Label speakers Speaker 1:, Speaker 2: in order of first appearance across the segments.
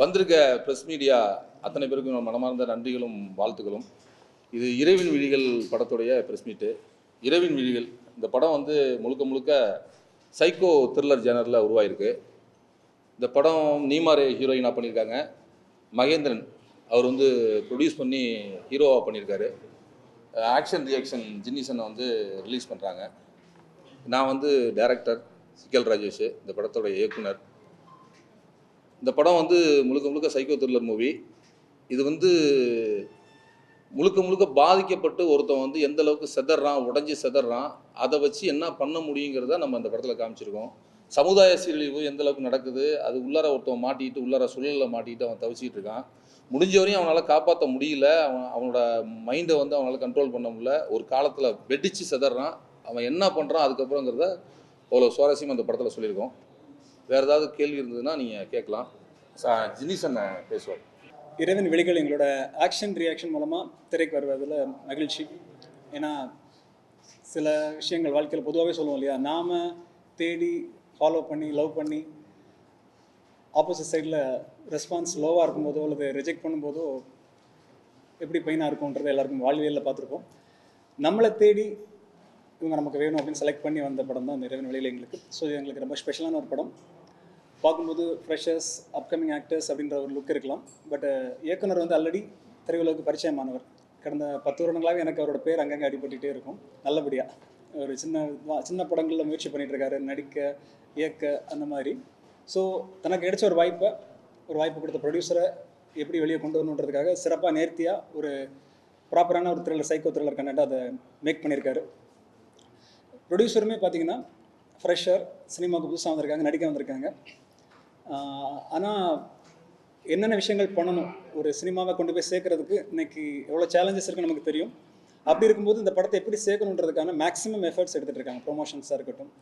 Speaker 1: வந்திருக்க press media அத்தனை பேருக்கும் மனமார்ந்த நன்றிகளும் வாழ்த்துக்களும். இது இரவின் விழிகள் படத்துடைய ப்ரெஸ் மீட்டு இரவின் விழிகள். இந்த படம் வந்து முழுக்க முழுக்க சைக்கோ த்ரில்லர் ஜேனரில் உருவாயிருக்கு. இந்த படம் நீமாரே ஹீரோயினாக பண்ணியிருக்காங்க. மகேந்திரன். அவர் வந்து ப்ரொடியூஸ் பண்ணி ஹீரோவாக பண்ணியிருக்காரு. ஆக்ஷன் ரியாக்ஷன் ஜின்னிசனை வந்து ரிலீஸ் பண்ணுறாங்க நான் வந்து டைரக்டர் சிக்கல் ராஜேஷ் இந்த படத்தோட இயக்குனர். இந்த படம் வந்து முழுக்க முழுக்க சைக்கோ த்ரில்லர் மூவி. இது வந்து முழுக்க முழுக்க பாதிக்கப்பட்டு ஒருத்தன் வந்து எந்த அளவுக்கு செதறான் உடஞ்சி செதறான் அதை வச்சு என்ன பண்ண முடியுங்கிறத நம்ம இந்த படத்தில் காமிச்சிருக்கோம். சமுதாய சீரழிவு எந்த அளவுக்கு நடக்குது அது உள்ளார ஒருத்தன் மாட்டிக்கிட்டு உள்ளார சூழலில் மாட்டிக்கிட்டு அவன் தவிச்சிட்டு இருக்கான். முடிஞ்ச வரையும் அவனால் காப்பாற்ற முடியல அவன் அவனோட மைண்டை வந்து அவனால் கண்ட்ரோல் பண்ண முடியல. ஒரு காலத்தில் வெடிச்சு செதறான் அவன் என்ன பண்ணுறான் அதுக்கப்புறங்கிறத அவ்வளோ சுவாரஸ்யமாக அந்த படத்தில் சொல்லியிருக்கோம். வேறு ஏதாவது கேள்வி இருந்ததுன்னா நீங்கள் கேட்கலாம். ஜினிசன் பேசுவார்.
Speaker 2: இறைவன் வெளிகள் எங்களோட ஆக்ஷன் ரியாக்ஷன் மூலமாக திரைக்கு வருவதில் மகிழ்ச்சி. ஏன்னா சில விஷயங்கள் வாழ்க்கையில் பொதுவாகவே சொல்லுவோம் இல்லையா? நாம் தேடி ஃபாலோ பண்ணி லவ் பண்ணி ஆப்போசிட் சைடில் ரெஸ்பான்ஸ் லோவாக இருக்கும்போதோ அல்லது ரிஜெக்ட் பண்ணும்போதோ எப்படி பெயினாக இருக்கும்ன்றதை எல்லாருக்கும் வாழ்வியலில் பார்த்துருப்போம். நம்மளை தேடி இவங்க நமக்கு வேணும் அப்படின்னு செலக்ட் பண்ணி வந்த படம் தான் இந்த இரவின் வெளியில் எங்களுக்கு. ஸோ இது எங்களுக்கு ரொம்ப ஸ்பெஷலான ஒரு படம். பார்க்கும்போது ஃப்ரெஷர்ஸ் அப்கமிங் ஆக்டர்ஸ் அப்படின்ற ஒரு லுக் இருக்கலாம். பட் இயக்குனர் வந்து ஆல்ரெடி திரையுலகுக்கு பரிச்சயமானவர். கடந்த பத்து வருடங்களாகவே எனக்கு அவரோட பேர் அங்கங்கே அடிபட்டுகிட்டே இருக்கும். நல்லபடியாக ஒரு சின்ன வா- சின்ன படங்களில் முயற்சி பண்ணிகிட்டு இருக்காரு. நடிக்க இயக்க அந்த மாதிரி. ஸோ தனக்கு கிடைச்ச ஒரு வாய்ப்பை ஒரு வாய்ப்பு கொடுத்த ப்ரொடியூசரை எப்படி வெளியே கொண்டு வரணுன்றதுக்காக சிறப்பாக நேர்த்தியாக ஒரு ப்ராப்பரான ஒரு த்ரில்லர் சைக்கோ த்ரில்லர் கண்டென்ட் அதை மேக் பண்ணியிருக்காரு. ப்ரொடியூசருமே பார்த்தீங்கன்னா ஃப்ரெஷர் சினிமாவுக்கு புதுசாக வந்திருக்காங்க நடிக்க வந்திருக்காங்க. ஆனால் என்னென்ன விஷயங்கள் பண்ணணும்? ஒரு சினிமாவை கொண்டு போய் சேர்க்கறதுக்கு இன்னைக்கு எவ்வளோ சேலஞ்சஸ் இருக்குன்னு நமக்கு தெரியும். அப்படி இருக்கும்போது இந்த படத்தை எப்படி சேர்க்கணுன்றதுக்கான மேக்ஸிமம் எஃபர்ட்ஸ் எடுத்துகிட்டு இருக்காங்க. ப்ரொமோஷன்ஸாக இருக்கட்டும்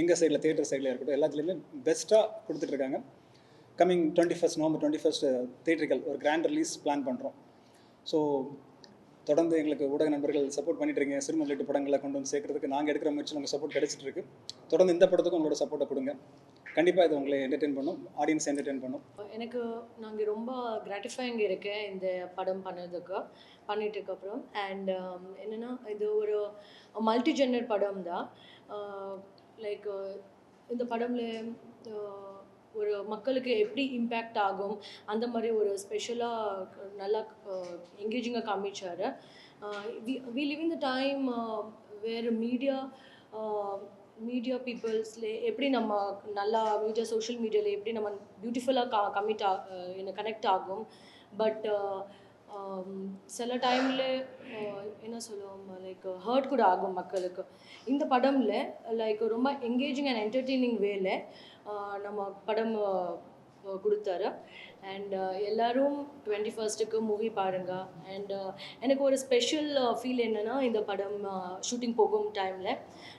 Speaker 2: எங்கள் சைடில் தியேட்டர் சைடில் இருக்கட்டும் எல்லாத்துலேயுமே பெஸ்ட்டாக கொடுத்துட்ருக்காங்க coming twenty first November twenty first theatrical ஒரு கிராண்ட் ரிலீஸ் பிளான் பண்ணுறோம் ஸோ தொடர்ந்து எங்களுக்கு ஊடக நண்பர்கள் சப்போர்ட் பண்ணிட்டு இருக்கீங்க சிறும ரிலேட்டு படங்களை கொண்டு வந்து சேர்க்கறதுக்கு நாங்கள் எடுக்கிற முயற்சியில் உங்கள் சப்போர்ட் கிடைச்சிட்டு இருக்கு தொடர்ந்து இந்த படத்துக்கும் உங்களோட சப்போர்ட்டை கொடுங்க. கண்டிப்பாக இது உங்களை என்டர்டெயின் பண்ணும். ஆடியன்ஸ் என்டர்டெயின் பண்ணும்.
Speaker 3: எனக்கு நாங்கள் ரொம்ப கிராட்டிஃபைங் இருக்கேன் இந்த படம் பண்ணதுக்கு பண்ணிட்டு அப்புறம். அண்ட் um, என்னென்னா இது ஒரு மல்டி ஜெண்டர் படம் தான் லைக் இந்த படம்ல uh, ஒரு மக்களுக்கு எப்படி இம்பேக்ட் ஆகும்? அந்த மாதிரி ஒரு ஸ்பெஷலாக நல்லா என்கேஜிங்காக காமிச்சார். We live in the time வேறு மீடியா மீடியா பீப்புள்ஸ்ல எப்படி நம்ம நல்லா மீடியா சோஷியல் மீடியாவில் எப்படி நம்ம பியூட்டிஃபுல்லாக கா கமிட் ஆ என்ன கனெக்ட் ஆகும்? பட் சில டைமில் என்ன சொல்லுவோம் லைக் ஹர்ட் கூட ஆகும் மக்களுக்கு. இந்த படமில் லைக் ரொம்ப என்கேஜிங் அண்ட் என்டர்டெய்னிங் வேலை நம்ம படம் கொடுத்தாரு. அண்ட் எல்லாரும் டுவெண்ட்டி ஃபர்ஸ்ட்டுக்கு மூவி பாருங்க அண்ட் எனக்கு ஒரு ஸ்பெஷல் ஃபீல் என்னென்னா இந்த படம் ஷூட்டிங் போகும் டைமில்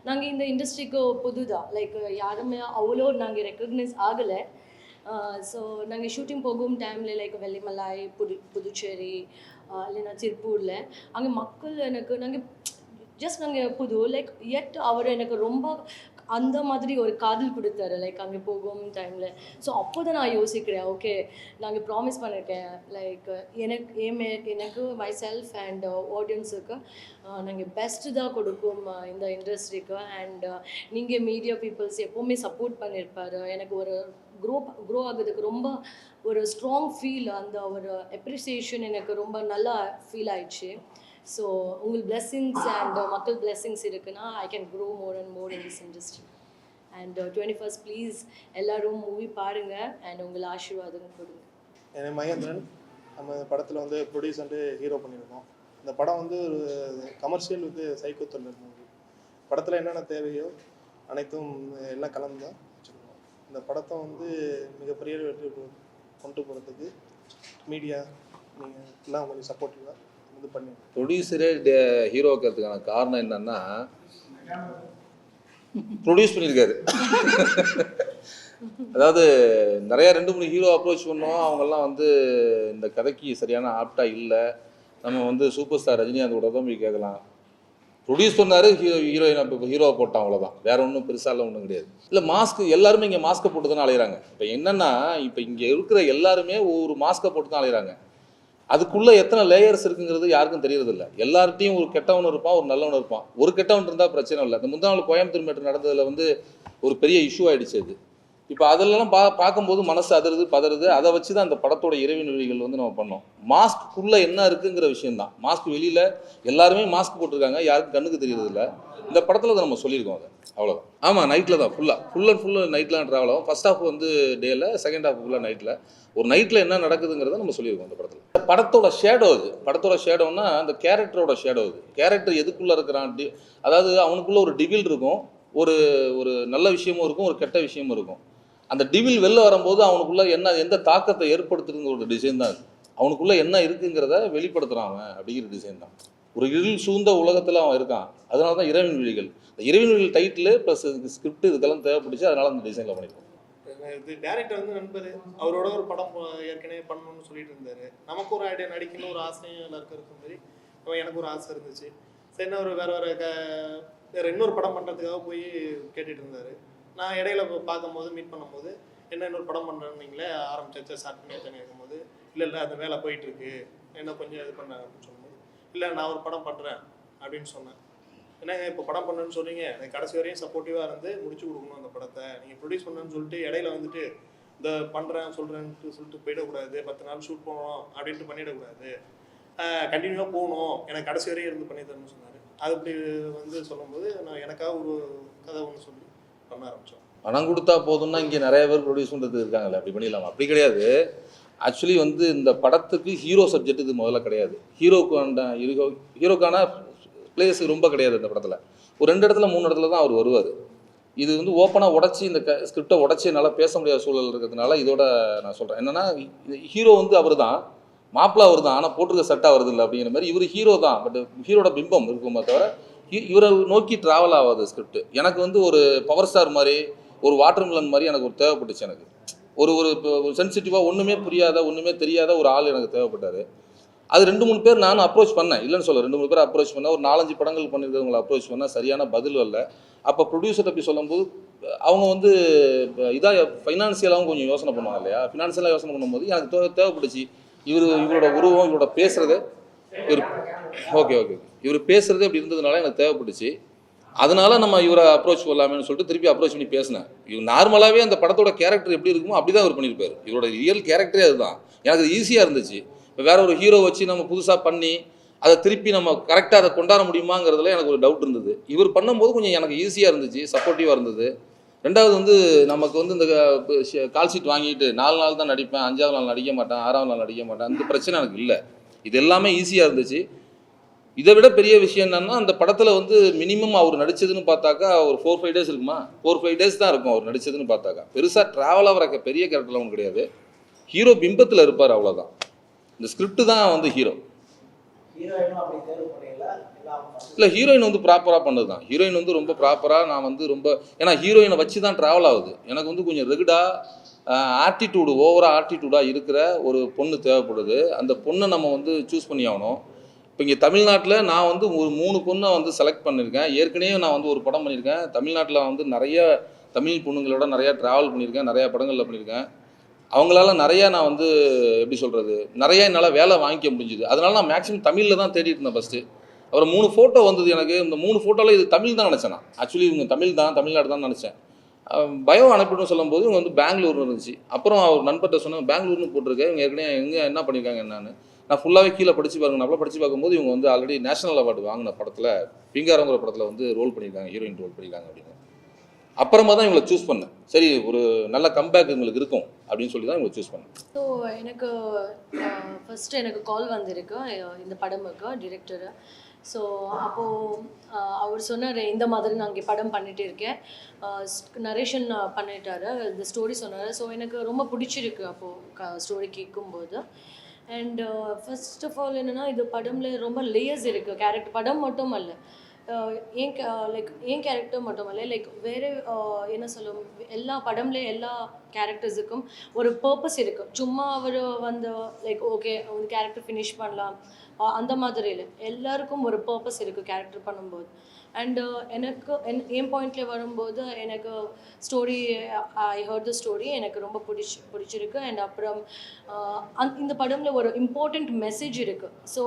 Speaker 3: நாங்கள் இந்த இண்டஸ்ட்ரிக்கு புதுதான் லைக் யாருமே அவ்வளோ நாங்கள் ரெக்கக்னைஸ் ஆகலை. ஸோ நாங்கள் ஷூட்டிங் போகும் டைமில் லைக் வெள்ளிமலாய் புது புதுச்சேரி இல்லைன்னா திருப்பூரில் அங்கே மக்கள் எனக்கு நாங்கள் ஜஸ்ட் நாங்கள் புது லைக் எட் அவர் எனக்கு ரொம்ப அந்த மாதிரி ஒரு காதல் கொடுத்தாரு லைக் அங்கே போகும் டைமில் ஸோ அப்போ தான் நான் யோசிக்கிறேன் ஓகே நாங்கள் ப்ராமிஸ் பண்ணியிருக்கேன் லைக் எனக்கு ஏமே எனக்கு மை செல்ஃப் அண்ட் ஆடியன்ஸுக்கு நாங்கள் பெஸ்ட்டு தான் கொடுக்கும் இந்த இண்டஸ்ட்ரிக்கு அண்ட் நீங்கள் மீடியா பீப்புள்ஸ் எப்போவுமே சப்போர்ட் பண்ணியிருப்பாரு எனக்கு ஒரு க்ரோ க்ரோ ஆகுறதுக்கு ரொம்ப ஒரு ஸ்ட்ராங் ஃபீல் அந்த ஒரு அப்ரிசியேஷன் எனக்கு ரொம்ப நல்லா ஃபீல் ஆயிடுச்சு. ஸோ உங்கள் blessings அண்ட் uh, மக்கள் blessings இருக்குன்னா I can grow more and more in this industry and twenty first please எல்லாரும் மூவி பாருங்கள் அண்ட் உங்கள் ஆசீர்வாதம் கொடுங்க.
Speaker 4: என் மகேந்திரன். நம்ம இந்த படத்தில் வந்து ப்ரொடியூஸ் வந்து ஹீரோ பண்ணியிருக்கோம். இந்த படம் வந்து ஒரு commercial with psycho thriller movie படத்தில் என்னென்ன தேவையோ அனைத்தும் எல்லாம் கலந்து தான் வச்சுருக்கோம். இந்த படத்தை வந்து மிகப்பெரிய வெற்றி கொண்டு போகிறதுக்கு மீடியா நீங்கள் எல்லாம் கொஞ்சம் சப்போர்ட்டிவாக
Speaker 1: ப்ரொடியூசரே ஹீரோ வைக்கிறதுக்கான காரணம் என்னன்னா ப்ரொடியூஸ் பண்ணியிருக்காரு. அதாவது நிறைய ரெண்டு மூணு ஹீரோ அப்ரோச் பண்ணோம். அவங்கெல்லாம் வந்து இந்த கதைக்கு சரியான ஆப்டா இல்லை. நம்ம வந்து சூப்பர் ஸ்டார் ரஜினிகாந்த் கூட தான் போய் கேட்கலாம். ப்ரொடியூஸ் பண்ணாரு ஹீரோ ஹீரோயின் இப்போ ஹீரோவை போட்டான் அவ்வளோதான் வேற ஒன்றும் பெருசாலாம் ஒன்றும் கிடையாது. இல்லை மாஸ்க் எல்லாருமே இங்கே மாஸ்க்கை போட்டு தானே அலையிறாங்க. இப்போ என்னென்னா இப்போ இங்கே இருக்கிற எல்லாருமே ஒரு மாஸ்க்கை போட்டு தான் அலையிறாங்க. அதுக்குள்ளே எத்தனை லேயர்ஸ் இருக்குங்கிறது யாருக்கும் தெரியறதில்ல. எல்லார்ட்டையும் ஒரு கெட்டவன் இருப்பான் ஒரு நல்லவன் இருப்பான். ஒரு கெட்டவன் இருந்தால் பிரச்சனை இல்லை. இந்த முந்தா நாள் கோயம்புத்தூர் மேட்டர் நடந்ததில் வந்து ஒரு பெரிய இஷ்யூ ஆகிடுச்சு அது. இப்போ அதெல்லாம் பா பார்க்கும்போது மனசு அதிருது பதறுது. அதை வச்சு தான் அந்த படத்தோட இறைவன் வழிகள் வந்து நம்ம பண்ணோம். மாஸ்க்குள்ளே என்ன இருக்குங்கிற விஷயம்தான். மாஸ்க் வெளியில் எல்லாருமே மாஸ்க் போட்டிருக்காங்க. யாருக்கும் கண்ணுக்கு தெரியறதில்ல. இந்த படத்தில் தான் நம்ம சொல்லியிருக்கோம் அதை. அவ்வளோதான் ஆமாம் நைட்டில் தான் ஃபுல்லாக ஃபுல் அண்ட் ஃபுல்லு நைட்லாம் ட்ராவல் ஆகும். ஃபஸ்ட் ஹாஃப் வந்து டேயில் செகண்ட் ஹாஃப் ஃபுல்லாக நைட்டில் ஒரு நைட்டில் என்ன நடக்குதுங்கிறத நம்ம சொல்லியிருக்கோம் அந்த படத்தில். படத்தோட ஷேடோ அது. படத்தோட ஷேடோன்னா அந்த கேரக்டரோட ஷேடோ அது. கேரக்டர் எதுக்குள்ளே இருக்கிறான்? டி அதாவது அவனுக்குள்ள ஒரு டிவில் இருக்கும். ஒரு ஒரு நல்ல விஷயமும் இருக்கும் ஒரு கெட்ட விஷயமும் இருக்கும். அந்த டிவில் வெளில வரும்போது அவனுக்குள்ள என்ன எந்த தாக்கத்தை ஏற்படுத்துறதுங்கிற ஒரு டிசைன் தான் அவனுக்குள்ளே அவனுக்குள்ள என்ன இருக்குங்கிறத வெளிப்படுத்துகிறான் அவன் அப்படிங்கிற டிசைன் தான். ஒரு இருள் சூழ்ந்த உலகத்தில் அவன் இருக்கான். அதனால தான் இரவின் விழிகள். இந்த இரவின் விழிகள் டைட்டில் ப்ளஸ் இதுக்கு ஸ்கிரிப்ட் இதுக்கெல்லாம் தேவைப்படுச்சு அதனால அந்த டிசைனில் பண்ணியிருக்கோம்
Speaker 4: இது டேரக்டர் வந்து நண்பர் அவரோட ஒரு படம் ஏற்கனவே பண்ணணும்னு சொல்லிட்டு இருந்தாரு. நமக்கு ஒரு ஐடியா நடிக்கணும் ஒரு ஆசையும் எல்லாருக்கும் இருக்கும் மாதிரி எனக்கு ஒரு ஆசை இருந்துச்சு. சரி ஒரு வேற வேற க வேற இன்னொரு படம் பண்ணுறதுக்காக போய் கேட்டுட்டு இருந்தாரு. நான் இடையில பார்க்கும்போது மீட் பண்ணும்போது என்ன இன்னொரு படம் பண்ணுறீங்களே ஆரம்பிச்சாச்சு ஸ்டார்ட் பண்ணி இருக்கும்போது இல்லை இல்லை அந்த வேலை போயிட்டு இருக்கு. என்ன கொஞ்சம் இது பண்ண அப்படின்னு சொல்லும்போது இல்லை நான் ஒரு படம் பண்ணுறேன் அப்படின்னு சொன்னேன். என்னங்க இப்போ படம் பண்ணுன்னு சொன்னீங்க. எனக்கு கடைசி வரையும் சப்போர்ட்டிவாக இருந்து முடிச்சு கொடுக்கணும் அந்த படத்தை. நீங்கள் ப்ரொடியூஸ் பண்ணுன்னு சொல்லிட்டு இடையில வந்துட்டு இந்த பண்ணுறேன் சொல்கிறேன்ட்டு சொல்லிட்டு போயிடக்கூடாது. பத்து நாள் ஷூட் போகணும் அப்படின்ட்டு பண்ணிடக்கூடாது. கண்டினியூவாக போகணும். எனக்கு கடைசி வரையும் இருந்து பண்ணி தரணும்னு சொன்னார். அது அப்படி வந்து சொல்லும்போது நான் எனக்காக ஒரு கதை ஒன்று சொல்லி பண்ண ஆரம்பித்தோம்
Speaker 1: பணம் கொடுத்தா போதும்னா இங்கே நிறைய பேர் ப்ரொடியூஸ் பண்ணுறது இருக்காங்களே அப்படி பண்ணிடலாம். அப்படி கிடையாது. ஆக்சுவலி வந்து இந்த படத்துக்கு ஹீரோ சப்ஜெக்ட் இது முதல்ல கிடையாது. ஹீரோக்கான ஹீரோ ஹீரோக்கான பிளேஸ் ரொம்ப கிடையாது இந்த படத்தில். ஒரு ரெண்டு இடத்துல மூணு இடத்துல தான் அவர் வருவார். இது வந்து ஓப்பனாக உடச்சி இந்த க ஸ்கிரிப்டை உடச்சி என்னால் பேச முடியாத சூழல் இருக்கிறதுனால இதோட நான் சொல்கிறேன் என்னென்னா ஹீரோ வந்து அவர் தான் மாப்பிள்ள அவர் தான் ஆனால் போட்டிருக்க சட்டை வருது இல்லை அப்படிங்கிற மாதிரி இவர் ஹீரோ தான். பட் ஹீரோட பிம்பம் இருக்குமே தவிர இவரை நோக்கி ட்ராவல் ஆகாது ஸ்கிரிப்ட் எனக்கு வந்து ஒரு பவர் ஸ்டார் மாதிரி ஒரு வாட்டர் மிலன் மாதிரி எனக்கு ஒரு தேவைப்பட்டுச்சு எனக்கு. ஒரு ஒரு சென்சிட்டிவாக ஒன்றுமே புரியாத ஒன்றுமே தெரியாத ஒரு ஆள் எனக்கு தேவைப்பட்டார். அது ரெண்டு மூணு பேர் நானும் அப்ரோச் பண்ணேன். இல்லைன்னு சொல்ல ரெண்டு மூணு பேர் அப்ரோச் பண்ணேன். ஒரு நாலஞ்சு படங்கள் பண்ணியிருக்கிறவங்களை அப்ரோச் பண்ணால் சரியான பதில் இல்லை அப்போ ப்ரொடியூசர் அப்படி சொல்லும்போது அவங்க வந்து இதாக ஃபைனான்சியலாகவும் கொஞ்சம் யோசனை பண்ணுவாங்க இல்லையா? ஃபினான்சியலாக யோசனை பண்ணும்போது எனக்கு தேவை தேவைப்பட்டுச்சு. இவர் இவரோட உருவம் இவரோட பேசுகிறது இவர் ஓகே ஓகே இவர் பேசுகிறது அப்படி இருந்ததுனால எனக்கு தேவைப்பட்டுச்சு. அதனால நம்ம இவரை அப்ரோச் பண்ணலாமேன்னு சொல்லிட்டு திருப்பி அப்ரோச் பண்ணி பேசினேன். இவர் நார்மலாகவே அந்த படத்தோட கேரக்டர் எப்படி இருக்குமோ அப்படி தான் அவர் பண்ணியிருப்பார். இவரோட ரியல் கேரக்டரே அதுதான். எனக்கு அது ஈஸியாக இருந்துச்சு. இப்போ வேற ஒரு ஹீரோ வச்சு நம்ம புதுசாக பண்ணி அதை திருப்பி நம்ம கரெக்டாக அதை கொண்டாட முடியுமாங்கிறதுல எனக்கு ஒரு டவுட் இருந்தது. இவர் பண்ணும்போது கொஞ்சம் எனக்கு ஈஸியாக இருந்துச்சு சப்போர்ட்டிவாக இருந்தது. ரெண்டாவது வந்து நமக்கு வந்து இந்த கால் ஷீட் வாங்கிட்டு நாலு நாள் தான் நடிப்பேன் அஞ்சாவது நாள் நடிக்க மாட்டேன் ஆறாவது நாள் நடிக்க மாட்டேன் அந்த பிரச்சனை எனக்கு இல்லை. இது எல்லாமே ஈஸியாக இருந்துச்சு. இதை விட பெரிய விஷயம் என்னன்னா அந்த படத்தில் வந்து மினிமம் அவர் நடித்ததுன்னு பார்த்தாக்கா ஒரு ஃபோர் ஃபைவ் டேஸ் இருக்குமா? ஃபோர் ஃபைவ் டேஸ் தான் இருக்கும் அவர் நடித்ததுன்னு பார்த்தாக்கா. பெருசாக ட்ராவலாக வர பெரிய கேரக்டர்லாம் ஒன்றும் கிடையாது. ஹீரோ பிம்பத்தில் இருப்பார் அவ்வளோதான் இந்த ஸ்கிரிப்ட் தான் வந்து ஹீரோ இல்லை ஹீரோயின் வந்து ப்ராப்பராக பண்ணது தான். ஹீரோயின் வந்து ரொம்ப ப்ராப்பராக நான் வந்து ரொம்ப ஏன்னா ஹீரோயினை வச்சு தான் ட்ராவல் ஆகுது. எனக்கு வந்து கொஞ்சம் ரெகுடாக ஆட்டிடியூடு ஓவராக ஆட்டிடியூடாக இருக்கிற ஒரு பொண்ணு தேவைப்படுது. அந்த பொண்ணை நம்ம வந்து சூஸ் பண்ணி ஆகணும். இப்போ இங்கே தமிழ்நாட்டில் நான் வந்து ஒரு மூணு பொண்ணை வந்து செலக்ட் பண்ணியிருக்கேன். ஏற்கனவே நான் வந்து ஒரு படம் பண்ணியிருக்கேன். தமிழ்நாட்டில் வந்து நிறைய தமிழ் பொண்ணுங்களோட நிறையா ட்ராவல் பண்ணியிருக்கேன். நிறையா படங்களில் பண்ணியிருக்கேன். அவங்களால நிறையா நான் வந்து எப்படி சொல்கிறது நிறையா என்னால் வேலை வாங்கிக்க முடிஞ்சுது. அதனால நான் மேக்ஸிமம் தமிழில் தான் தேடிட்டு இருந்தேன் ஃபஸ்ட்டு அப்புறம் மூணு ஃபோட்டோ வந்தது எனக்கு. இந்த மூணு ஃபோட்டோவில் இது தமிழ் தான் நினச்சேன் நான். ஆக்சுவலி இவங்க தமிழ் தான் தமிழ்நாடு தான் நினச்சேன். பயம் அனுப்பிடுன்னு சொல்லும்போது இவங்க வந்து பெங்களூர்னு இருந்துச்சு. அப்புறம் அவர் நண்பர்கிட்ட சொன்னேன் பெங்களூர்னு போட்டிருக்கேன். இவங்க ஏற்கனவே எங்கே என்ன பண்ணியிருக்காங்க என்னன்னு? நான் ஃபுல்லாகவே கீழே படித்து பாருங்க. நல்லா படித்து பார்க்கும்போது இவங்க வந்து ஆல்ரெடி நேஷனல் அவார்டு வாங்கின படத்தில் பிங்காரங்கிற படத்தில் வந்து ரோல் பண்ணியிருக்காங்க ஹீரோயின் ரோல் பண்ணியிருக்காங்க அப்படின்னு. அப்புறமா தான் இவங்களை சூஸ் பண்ணேன். சரி ஒரு நல்ல கம்பேக் இவங்களுக்கு இருக்கும் அப்படின்னு சொல்லி தான் இவங்களை சூஸ் பண்ணேன்.
Speaker 3: ஸோ எனக்கு ஃபஸ்ட்டு எனக்கு கால் வந்திருக்கு. இந்த படமுக்கு டிரெக்டர் ஸோ அப்போது அவர் சொன்னார் இந்த மாதிரி நான் இங்கே படம் பண்ணிட்டு இருக்கேன். நரேஷன் பண்ணிட்டாரு. இந்த ஸ்டோரி சொன்னார். ஸோ எனக்கு ரொம்ப பிடிச்சிருக்கு அப்போது ஸ்டோரி கேட்கும்போது. அண்ட் ஃபர்ஸ்ட் ஆஃப் ஆல் என்னென்னா இது படம்ல ரொம்ப லேயர்ஸ் இருக்குது கேரக்டர் படம் மட்டும் அல்ல. ஏன் லைக் ஏன் கேரக்டர் மட்டும் இல்லை லைக் வேறு என்ன சொல்லும் எல்லா படம்ல எல்லா கேரக்டர்ஸுக்கும் ஒரு பர்பஸ் இருக்குது சும்மா அவர் வந்து லைக் ஓகே ஒரு கேரக்டர் ஃபினிஷ் பண்ணலாம். அந்த மாதிரி இல்லை. எல்லாருக்கும் ஒரு பர்பஸ் இருக்குது கேரக்டர் பண்ணும்போது. அண்டு எனக்கு என் என் பாயிண்ட்ல வரும்போது எனக்கு story I heard the story எனக்கு ரொம்ப பிடிச்சி பிடிச்சிருக்கு. அண்ட் அப்புறம் இந்த படம்ல ஒரு இம்பார்ட்டண்ட் மெசேஜ் இருக்குது ஸோ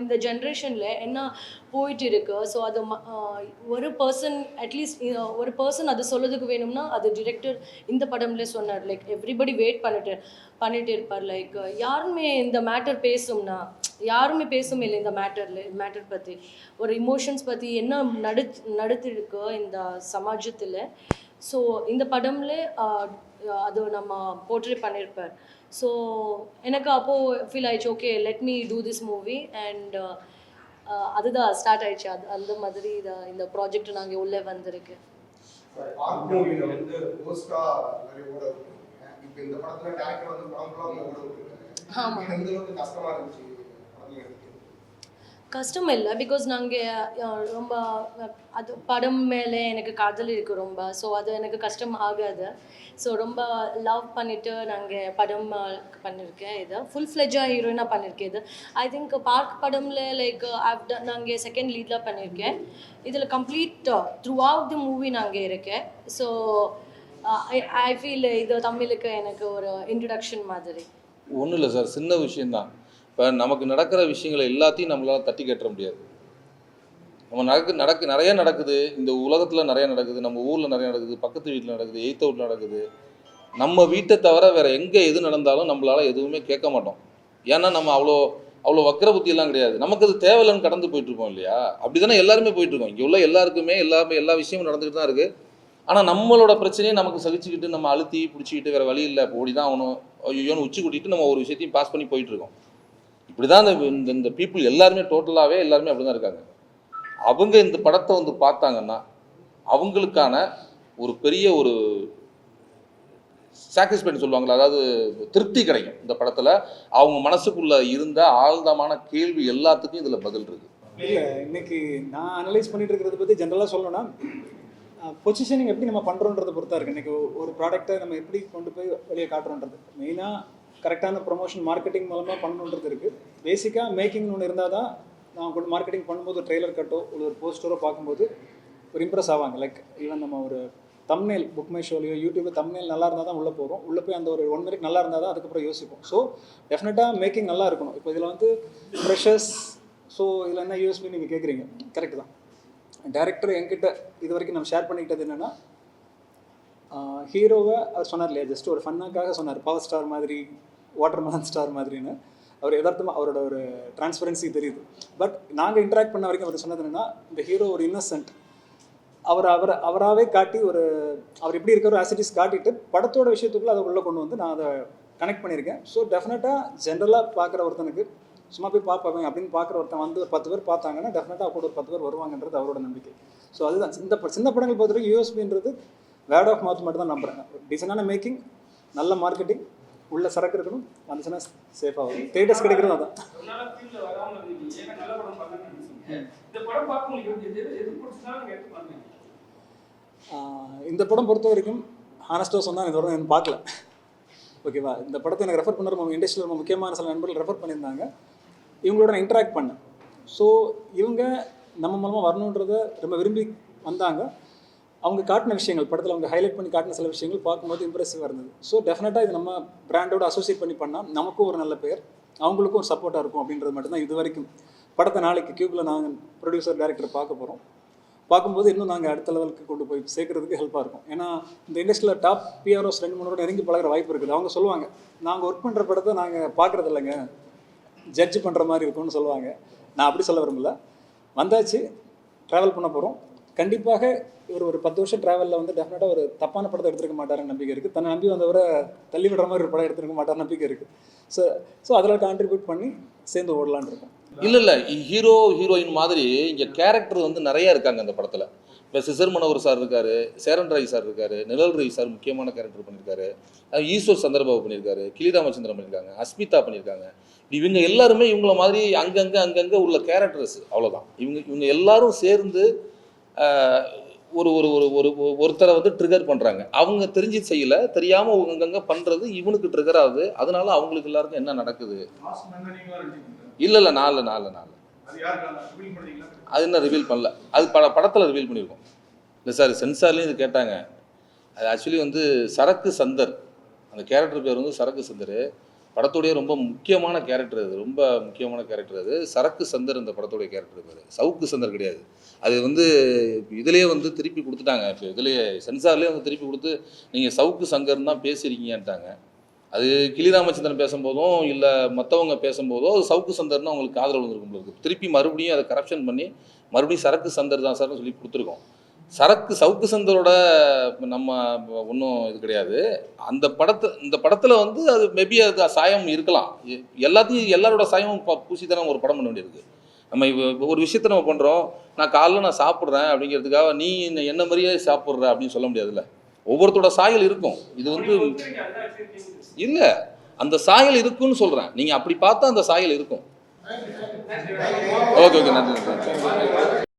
Speaker 3: இந்த ஜென்ரேஷனில் என்ன போயிட்டு இருக்கு ஸோ அது ம- ஒரு பர்சன் அட்லீஸ்ட் ஒரு பர்சன் அது சொல்லதுக்கு வேணும்னா அது டிரெக்டர் இந்த படம்ல சொன்னார். லைக் எவ்ரிபடி வெயிட் பண்ணிட்டு பண்ணிட்டு இருப்பார். லைக் யாருமே இந்த மேட்டர் பேசும்னா யாருமே பேசும் இல்லை இந்த மேட்டரில் மேட்டர் பற்றி ஒரு இமோஷன்ஸ் பற்றி என்ன நடு நடத்திருக்கு இந்த சமாஜத்தில். ஸோ இந்த படம்ல அது நம்ம போர்ட்ரே பண்ணியிருப்பார் ஸோ எனக்கு அப்போது ஃபீல் ஆயிடுச்சு okay let me do this movie and அதுதான் ஸ்டார்ட் ஆயிடுச்சு. அது அந்த மாதிரி இத இந்த ப்ராஜெக்ட் நாங்கள் உள்ளே வந்திருக்கு.
Speaker 5: ஆர்ட் கஷ்டம்
Speaker 3: இல்லை பிகாஸ் நாங்கள் ரொம்ப அது படம் மேலே எனக்கு காதல் இருக்குது ரொம்ப. ஸோ அது எனக்கு கஷ்டம் ஆகாது. ஸோ ரொம்ப லவ் பண்ணிட்டு நாங்கள் படம் பண்ணியிருக்கேன் இது. ஃபுல் ஃப்ளெஜாக ஹீரோயினாக பண்ணியிருக்கேன் இது. ஐ திங்க் பார்க் படம்ல லைக் நாங்கள் செகண்ட் லீடில் பண்ணியிருக்கேன் இதில் complete throughout the movie நாங்கள் இருக்கேன். ஸோ ஐ ஃபீல் இது தமிழுக்கு எனக்கு ஒரு இன்ட்ரடக்ஷன் மாதிரி.
Speaker 1: ஒன்றும் இல்லை சார் சின்ன விஷயம்தான். இப்போ நமக்கு நடக்கிற விஷயங்களை எல்லாத்தையும் நம்மளால் தட்டி கட்டுற முடியாது. நம்ம நடக்கு நடக்கு நிறைய நடக்குது. இந்த உலகத்தில் நிறைய நடக்குது. நம்ம ஊரில் நிறைய நடக்குது. பக்கத்து வீட்டில் நடக்குது. எய்த்த வீட்டில் நடக்குது. நம்ம வீட்டை தவிர வேறு எங்கே எது நடந்தாலும் நம்மளால் எதுவுமே கேட்க மாட்டோம். ஏன்னா நம்ம அவ்வளோ அவ்வளோ வக்கர புத்தியெல்லாம் கிடையாது. நமக்கு அது தேவையில்லைன்னு கடந்து போயிட்டுருக்கோம் இல்லையா? அப்படி தானே எல்லாருமே போயிட்டுருக்கோம். இங்கே உள்ள எல்லாருக்குமே எல்லாமே எல்லா விஷயமும் நடந்துகிட்டு தான் இருக்குது ஆனால் நம்மளோட பிரச்சனையை நமக்கு சகிச்சுக்கிட்டு நம்ம அழுத்தி பிடிச்சிக்கிட்டு வேறு வழி இல்லை ஓடி தான் ஆகணும். ஐயோன்னு உச்சி கூட்டிகிட்டு நம்ம ஒரு விஷயத்தையும் பாஸ் பண்ணி போயிட்டுருக்கோம். இப்படி தான் இந்த இந்த- இந்த பீப்புள் எல்லாருமே டோட்டலாகவே எல்லாருமே அப்படி தான் இருக்காங்க. அவங்க இந்த படத்தை வந்து பார்த்தாங்கன்னா அவங்களுக்கான ஒரு பெரிய ஒரு சாட்டிஸ்ஃபைட் சொல்லுவாங்களா அதாவது திருப்தி கிடைக்கும் இந்த படத்தில். அவங்க மனசுக்குள்ளே இருந்த ஆழ்ந்தமான கேள்வி எல்லாத்துக்கும் இதில் பதில் இருக்கு.
Speaker 2: இல்லை இன்னைக்கு நான் அனலைஸ் பண்ணிட்டு இருக்கிறத பற்றி ஜென்ரலாக சொல்லணும்னா பொசிஷனிங் எப்படி நம்ம பண்ணுறோன்றதை பொறுத்தா இருக்கு. இன்னைக்கு ஒரு ப்ராடக்டை நம்ம எப்படி கொண்டு போய் வெளியே காட்டுறோன்றது. மெயினாக கரெக்டான ப்ரொமோஷன் மார்க்கெட்டிங் மூலமாக பண்ணணுன்றது இருக்குது பேசிக்காக மேக்கிங்னு ஒன்று இருந்தால் தான் நான் கொண்டு மார்க்கெட்டிங் பண்ணும்போது ட்ரெய்லர் கட்டோ இல்லை ஒரு போஸ்டரோ பார்க்கும்போது ஒரு இம்ப்ரெஸ் ஆவாங்க. லைக் ஈவன் நம்ம ஒரு தம்னேல் புக் மை ஷோலையோ யூடியூப்ல தம்னேல் நல்லா இருந்தால் தான் உள்ளே போகிறோம் உள்ளே போய் அந்த ஒரு ஒன் மினிட் நல்லா இருந்தால் தான் அதுக்கப்புறம் யோசிப்போம். ஸோ டெஃபினட்டாக மேக்கிங் நல்லா இருக்கணும். இப்போ இதில் வந்து ஃப்ரெஷர்ஸ் ஸோ இதில் என்ன யூஎஸ்பி நீங்கள் கேட்குறீங்க கரெக்ட் தான். டேரக்டர் என்கிட்ட இது வரைக்கும் நம்ம ஷேர் பண்ணிக்கிட்டது என்னென்னா ஹீரோவை அவர் சொன்னார் இல்லையா? ஜஸ்ட் ஒரு ஃபன்னாக்காக சொன்னார். பவர் ஸ்டார் மாதிரி வாட்டர் மேலன் ஸ்டார் மாதிரின்னு. அவர் எதார்த்தமாக அவரோட ஒரு டிரான்ஸ்பரன்சி தெரியுது. பட் நாங்கள் இன்ட்ராக்ட் பண்ண வரைக்கும் அவர் சொன்னது என்னன்னா இந்த ஹீரோ ஒரு இன்னசென்ட் அவர் அவர் அவராகவே காட்டி ஒரு அவர் எப்படி இருக்கிற ஆசிட்டிஸ் காட்டிட்டு படத்தோட விஷயத்துக்குள்ள அதை உள்ளே கொண்டு வந்து நான் அதை கனெக்ட் பண்ணியிருக்கேன். ஸோ டெஃபினட்டாக ஜென்ரலாக பார்க்குற ஒருத்தனுக்கு சும்மா போய் பார்ப்பாங்க அப்படின்னு பார்க்குற ஒருத்தன் வந்து ஒரு பத்து பேர் பார்த்தாங்கன்னா டெஃபினட்டாக கூட ஒரு பத்து பேர் வருவாங்கன்றது அவரோட நம்பிக்கை. ஸோ அதுதான். இந்த ப- சின்ன படங்கள் பொறுத்த வரைக்கும் யூஎஸ்பின்றது வேர்ட் ஆஃப் மவுத் மட்டும் தான் நம்புறேன். டிசைனான மேக்கிங் நல்ல மார்க்கெட்டிங் உள்ள சரக்கு இருக்கணும் வந்துச்சுன்னா சேஃபாக வரும். தேட்டர்ஸ் கிடைக்கிறது அதான்.
Speaker 6: இந்த படம்
Speaker 2: பொறுத்த வரைக்கும் ஹானஸ்டாக சொன்னால் இந்த படம் நான் பார்க்கல. ஓகேவா இந்த படத்தை எனக்கு ரெஃபர் பண்ணுற இண்டஸ்ட்ரியில் ரொம்ப முக்கியமான சில நண்பர்கள் ரெஃபர் பண்ணியிருந்தாங்க. இவங்களோட நான் இன்ட்ராக்ட் பண்ணேன். ஸோ இவங்க நம்ம மூலமாக வரணுன்றதை ரொம்ப விரும்பி வந்தாங்க. அவங்க காட்டின விஷயங்கள் படத்தில் அவங்க ஹைலைட் பண்ணி காட்டின சில விஷயங்கள் பார்க்கும்போது இம்ப்ரெசிவாக இருந்தது. ஸோ டெஃபினட்டாக இது நம்ம பிராண்டோட அசோசியேட் பண்ணி பண்ணால் நமக்கும் ஒரு நல்ல பெயர் அவங்களுக்கும் ஒரு சப்போர்ட்டாக இருக்கும் அப்படின்றது மட்டும்தான் இது வரைக்கும். படத்தை நாளைக்கு கியூபில் நாங்கள் ப்ரொடியூசர் டேரக்டர் பார்க்க போகிறோம் பார்க்கும்போது இன்னும் நாங்கள் அடுத்த லெவலுக்கு கொண்டு போய் சேர்க்கறதுக்கு ஹெல்ப்பாக இருக்கும். ஏன்னா இந்த இண்டஸ்ட்ரியில் டாப் பிஆர்ஓஸ் ரெண்டு மூணு நெருங்கி பழகுற வாய்ப்பு இருக்குது. அவங்க சொல்லுவாங்க நாங்கள் ஒர்க் பண்ணுற படத்தை நாங்கள் பார்க்குறது இல்லைங்க. ஜட்ஜ் பண்ணுற மாதிரி இருக்கும்னு சொல்லுவாங்க. நான் அப்படி சொல்ல விரும்பல. வந்தாச்சு ட்ராவல் பண்ண போகிறோம் கண்டிப்பாக இவர் ஒரு பத்து வருஷம் ட்ராவலில் வந்து டெஃபினட்டாக ஒரு தப்பான படத்தை எடுத்துருக்க மாட்டாருன்னு நம்பிக்கை இருக்குது தன்னை நம்பி வந்தவரை தள்ளி விடுற மாதிரி ஒரு படம் எடுத்துருக்க மாட்டார் நம்பிக்கை இருக்குது ஸோ ஸோ அதில் கான்ட்ரிபியூட் பண்ணி சேர்ந்து ஓடலான்னு இருக்கும்.
Speaker 1: இல்லை இல்லை. ஹீரோ ஹீரோயின் மாதிரி இங்கே கேரக்டர் வந்து நிறைய இருக்காங்க அந்த படத்தில். இப்போ சிசர் மனோகர் சார் இருக்காரு சேரன் ராய் சார் இருக்காரு நிழல் ரவி சார் முக்கியமான கேரக்டர் பண்ணியிருக்காரு. ஈஸ்வர் சந்திரபாபு பண்ணியிருக்காரு கிளிராமச்சந்திரன் பண்ணியிருக்காங்க அஸ்மிதா பண்ணியிருக்காங்க. இவங்க எல்லாருமே இவங்கள மாதிரி அங்கங்கே அங்கங்கே உள்ள கேரக்டர்ஸ் அவ்வளோதான் இவங்க இவங்க எல்லாரும் சேர்ந்து ஒரு ஒரு ஒரு ஒரு ஒரு- ஒருத்தரை வந்து ட்ரிகர் பண்ணுறாங்க அவங்க தெரிஞ்சு செய்யல தெரியாமல் அங்கங்கே பண்ணுறது இவனுக்கு ட்ரிகர் ஆகுது. அதனால அவங்களுக்கு எல்லாருக்கும் என்ன நடக்குது? இல்லை இல்லை நாலு நாலு நாலு.
Speaker 5: அது
Speaker 1: இன்னும் ரிவீல் பண்ணல. அது பட படத்தில் ரிவீல் பண்ணியிருக்கோம் இல்லை சார் சென்சார்லேயும் இது கேட்டாங்க. அது ஆக்சுவலி வந்து சரக்கு சந்தர். அந்த கேரக்டர் பேர் வந்து சரக்கு சந்தர். படத்துடைய ரொம்ப முக்கியமான கேரக்டர் அது ரொம்ப முக்கியமான கேரக்டர் அது. சரக்கு சந்தர் இந்த படத்துடைய கேரக்டர் பேர். சவுக்கு சந்தர் கிடையாது. அது வந்து இதுலேயே வந்து திருப்பி கொடுத்துட்டாங்க. இப்போ இதுலேயே சென்சார்லேயே வந்து திருப்பி கொடுத்து நீங்கள் சவுக்கு சங்கர்னு தான் பேசுகிறீங்கன்ட்டாங்க அது கிளி ராமச்சந்திரன் பேசும்போதும் இல்லை மற்றவங்க பேசும்போதோ அது சவுக்கு சந்தர்னு அவங்களுக்கு காதல் விழுந்திருக்கும் திருப்பி மறுபடியும் அதை கரப்ஷன் பண்ணி மறுபடியும் சரக்கு சந்தர் தான் சார்னு சொல்லி கொடுத்துருக்கோம். சரக்கு சவுக்கு சந்தரோட நம்ம ஒன்றும் இது கிடையாது. அந்த படத்தை இந்த படத்தில் வந்து அது மேபி அது சாயம் இருக்கலாம். எ- எல்லாத்தையும் எல்லாரோட சாயமும் ப- பூசி தானே ஒரு படம் பண்ண வேண்டியிருக்கு. நம்ம ஒரு விஷயத்தை நம்ம பண்ணுறோம் நான் காலைல நான் சாப்பிட்றேன் அப்படிங்கிறதுக்காக நீ என்ன- மாதிரியே சாப்பிட்ற அப்படின்னு சொல்ல முடியாதுல்ல. ஒவ்வொருத்தரோட சாயல் இருக்கும். இது வந்து இல்லை. அந்த சாயல் இருக்குன்னு சொல்கிறேன் நீங்கள் அப்படி பார்த்தா அந்த சாயல் இருக்கும். Okay okay. நன்றி நன்றி.